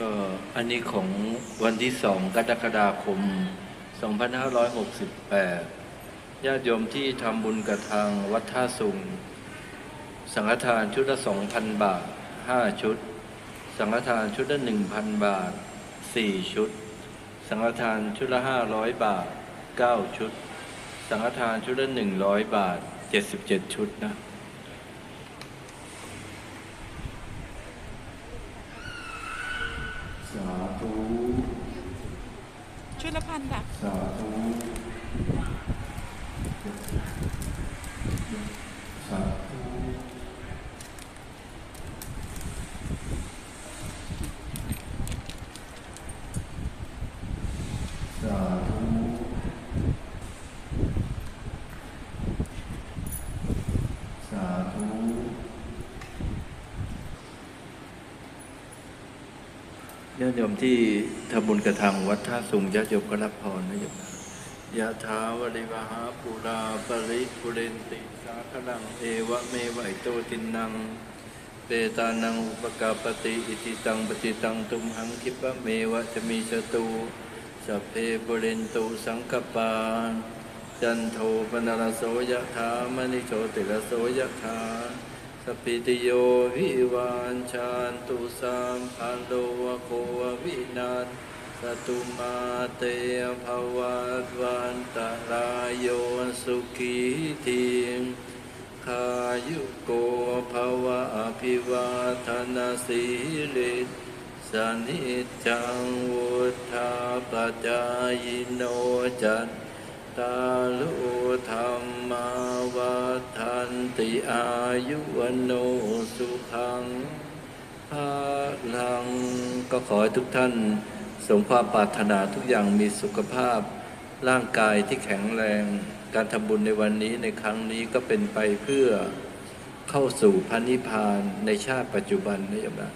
ก็อันนี้ของวันที่สองกรกฎาคม 2568 ญาติโยมที่ทำบุญกับทางวัดท่าสุง สังฆทานชุดละ 2,000 บาท 5 ชุด สังฆทานชุดละ 1,000 บาท 4 ชุด สังฆทานชุดละ 500 บาท 9 ชุด สังฆทานชุดละ 100 บาท 77 ชุดนะ สาธุ ชุดละพันค่ะ สาธุสาธุสาธุสาธุ ญาติโยมที่ทำบุญกระทางวัดท่าสุงญาติโยมก็รับพรนะโยมยะถาวริวหาปุราปริปุเรนติสาคลังเอวะเมวะอิโตตินัง เปตานังอุปกาปติอิติตังปฏิตังตุมหังคิปะเมวะจะมีสตูสัพเพปุเรนตุสังกปาจันโทปนรโสยะถามณิโชติรโสยะถา สพพิติโยวิวานชานตุสามพันโลวโควินาศสตุมาเตภวัตวันตรายโยสุขีทีมขายุโกภวะอภิวาทนาสีลิสนิจังวุธาปจายโนจัต ตาลุธรรมาวัฏันติอายุวันโนสุขังภาลังก็ขอให้ทุกท่านสมความปรารถนาทุกอย่างมีสุขภาพ ร่างกายที่แข็งแรง การทำบุญในวันนี้ในครั้งนี้ก็เป็นไปเพื่อเข้าสู่พันนิพพานในชาติปัจจุบันนะโยมนะ